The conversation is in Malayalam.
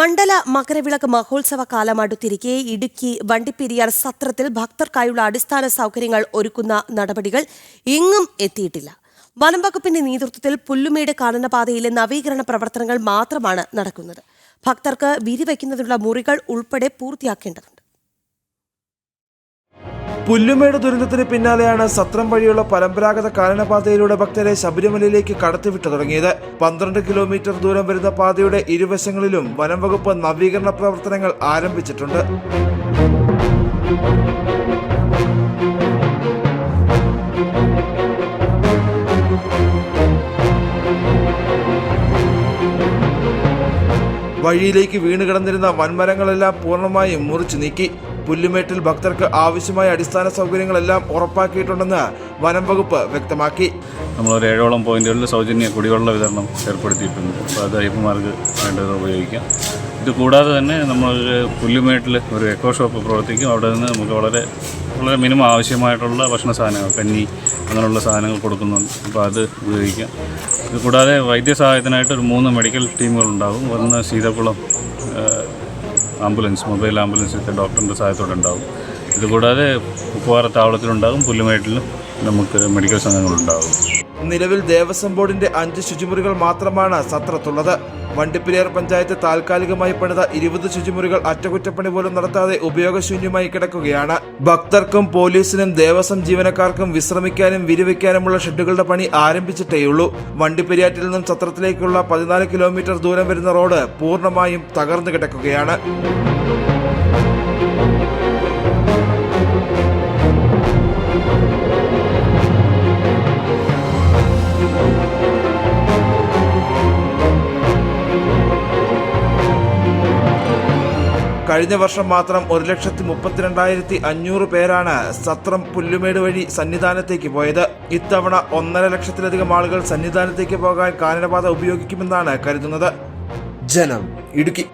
മണ്ഡല മകരവിളക്ക് മഹോത്സവ കാലം അടുത്തിരിക്കെ ഇടുക്കി വണ്ടിപ്പെരിയാർ സത്രത്തിൽ ഭക്തർക്കായുള്ള അടിസ്ഥാന സൗകര്യങ്ങൾ ഒരുക്കുന്ന നടപടികൾ എങ്ങും എത്തിയിട്ടില്ല. വനം വകുപ്പിന്റെ നേതൃത്വത്തിൽ പുല്ലുമേട് കാനനപാതയിലെ നവീകരണ പ്രവർത്തനങ്ങൾ മാത്രമാണ് നടക്കുന്നത്. ഭക്തർക്ക് വിരിവയ്ക്കുന്നതിനുള്ള മുറികൾ ഉൾപ്പെടെ പൂർത്തിയാക്കേണ്ടതുണ്ട്. പുല്ലുമേട് ദുരന്തത്തിന് പിന്നാലെയാണ് സത്രം വഴിയുള്ള പരമ്പരാഗത കാനനപാതയിലൂടെ ഭക്തരെ ശബരിമലയിലേക്ക് കടത്തിവിട്ടു തുടങ്ങിയത്. പന്ത്രണ്ട് കിലോമീറ്റർ ദൂരം വരുന്ന പാതയുടെ ഇരുവശങ്ങളിലും വനം വകുപ്പ് നവീകരണ പ്രവർത്തനങ്ങൾ ആരംഭിച്ചിട്ടുണ്ട്. വഴിയിലേക്ക് വീണ് കിടന്നിരുന്ന വൻമരങ്ങളെല്ലാം പൂർണമായും മുറിച്ചു നീക്കി. പുല്ലുമേട്ടിൽ ഭക്തർക്ക് ആവശ്യമായ അടിസ്ഥാന സൗകര്യങ്ങളെല്ലാം ഉറപ്പാക്കിയിട്ടുണ്ടെന്ന് വനം വകുപ്പ് വ്യക്തമാക്കി. നമ്മളൊരു ഏഴോളം പോയിന്റുകളിൽ സൗജന്യ കുടിവെള്ള വിതരണം ഏർപ്പെടുത്തിയിട്ടുണ്ട്. അപ്പോൾ അത് അയ്യപ്പന്മാർക്ക് വേണ്ടത് ഉപയോഗിക്കാം. ഇത് കൂടാതെ തന്നെ നമ്മൾ പുല്ലുമേട്ടിൽ ഒരു എക്കോ ഷോപ്പ് പ്രവർത്തിക്കും. അവിടെ നിന്ന് നമുക്ക് വളരെ വളരെ മിനിമം ആവശ്യമായിട്ടുള്ള ഭക്ഷണ സാധനങ്ങൾ കഞ്ഞി അങ്ങനെയുള്ള സാധനങ്ങൾ കൊടുക്കുന്നുണ്ട്. അപ്പോൾ അത് ഉപയോഗിക്കാം. ഇത് കൂടാതെ വൈദ്യസഹായത്തിനായിട്ട് ഒരു മൂന്ന് മെഡിക്കൽ ടീമുകളുണ്ടാകും ഒന്ന് ഏഹ്, ആംബുലൻസ് മൊബൈൽ ആംബുലൻസ് ഡോക്ടറിന്റെ സഹായത്തോടെ ഉണ്ടാകും ഇതുകൂടാതെ ഉപ്പുവാറ താവളത്തിലുണ്ടാകും. പുല്ലുമേട്ടിലും നമുക്ക് മെഡിക്കൽ സംഘങ്ങളുണ്ടാകും. നിലവിൽ ദേവസ്വം ബോർഡിന്റെ അഞ്ച് ശുചിമുറികൾ മാത്രമാണ് സത്രത്തുള്ളത്. വണ്ടിപ്പെരിയാർ പഞ്ചായത്ത് താൽക്കാലികമായി പണിത ഇരുപത് ശുചിമുറികൾ അറ്റകുറ്റപ്പണി പോലും നടത്താതെ ഉപയോഗശൂന്യമായി കിടക്കുകയാണ്. ഭക്തർക്കും പോലീസിനും ദേവസ്വം ജീവനക്കാർക്കും വിശ്രമിക്കാനും വിരിവയ്ക്കാനുമുള്ള ഷെഡുകളുടെ പണി ആരംഭിച്ചിട്ടേയുള്ളൂ. വണ്ടിപ്പെരിയാറ്റിൽ നിന്നും സത്രത്തിലേക്കുള്ള പതിനാല് കിലോമീറ്റർ ദൂരം വരുന്ന റോഡ് പൂർണമായും തകർന്നു കിടക്കുകയാണ്. കഴിഞ്ഞ വർഷം മാത്രം ഒരു ലക്ഷത്തി മുപ്പത്തിരണ്ടായിരത്തി അഞ്ഞൂറ് പേരാണ് സത്രം പുല്ലുമേട് വഴി സന്നിധാനത്തേക്ക് പോയത്. ഇത്തവണ ഒന്നര ലക്ഷത്തിലധികം ആളുകൾ സന്നിധാനത്തേക്ക് പോകാൻ കാനനപാത ഉപയോഗിക്കുമെന്നാണ് കരുതുന്നത്. ജനം ഇടുക്കി.